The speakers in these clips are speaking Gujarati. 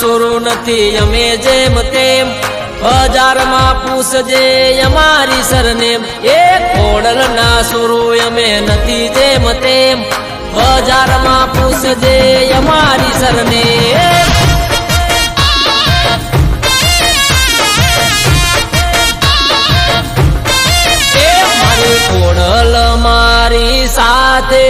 સુરુ નથી, અમે જેમ તેમ બજારમાં પૂછજે અમારી સરનેમ. એ ખોડલ ના સુરુ અમે નથી જેમ તેમ બજારમાં પૂછજે અમારી સરનેમ. ખોડલ મારી સાથે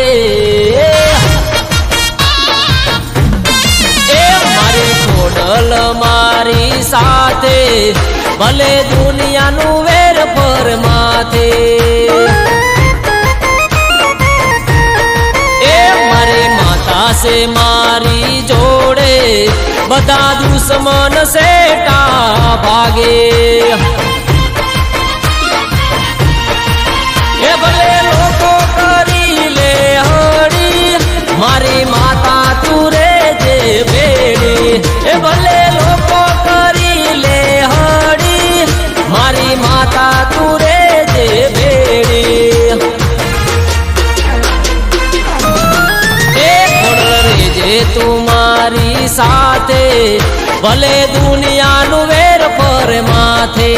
ખોડલ મારી સાથે, ભલે દુનિયાનું વેર પર માથે. એ મારી માતા છે મારી જોડે, બધા દુશ્મન સેટા ભાગે. એ ભલે લોકો કરી લે હળી, મારી માતા તું રે જે બેડી એ ભલે माता तुरे जे तुम्हारी साथे, भले दुनिया नुवेर पर माथे।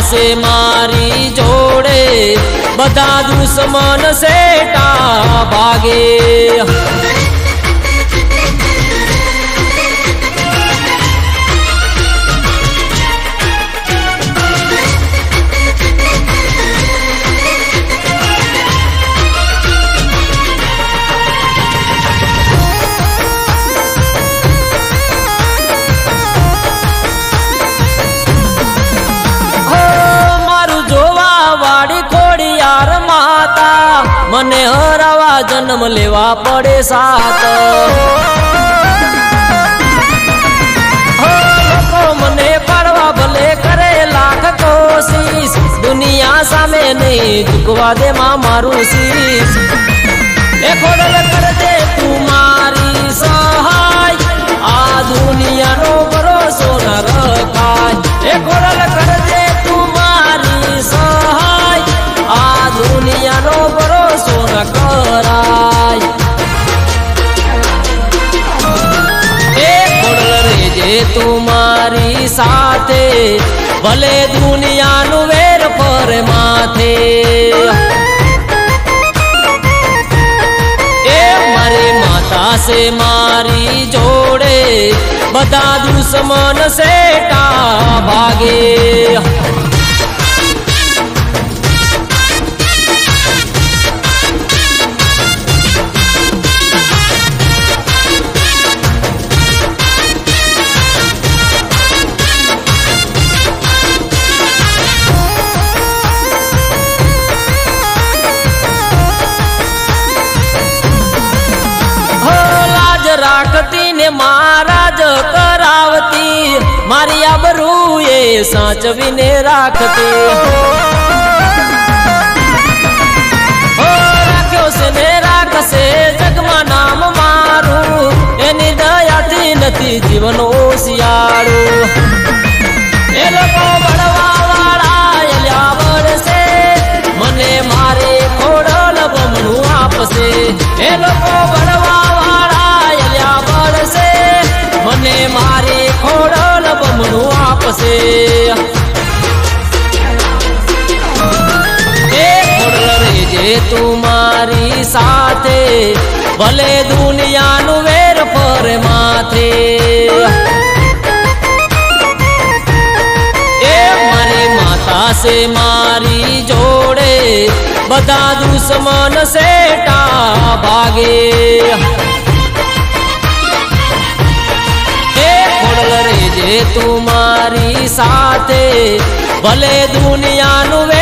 से मारी जोड़े बता दुश्मन से टा भागे। મને હરાવા જન્મ લેવા પડે સાત. મને પાડવા ભલે કરે લાખ કોશિશ. દુનિયા સામે નહીં ઝૂકવા દે માં મારું શીશ. એ ખોડલ કરજે તું મારી સહાય. દુનિયાનો ભરોસો ન કરાય એ ખોડલ રેજે તું મારી સાથે ભલે દુનિયાનું વેર પર માથે એ મારી માતા છે મારી જોડે બધા દુશ્મન સેટા ભાગે ને મહારાજ કરાવતી. મારી આબરૂ એ સાચવીને રાખતી. રાખશે જગમાં નામ મારું. એની દયાથી નથી જીવન ઓશિયાળું. એ લોકો બળવા ભલે દુનિયાનું વેર પર માથે એ મારી માતા છે મારી જોડે બધા દુશ્મન સેટા ભાગે એ ખોડલ રે જે તું મારી સાથે ભલે દુનિયાનું વે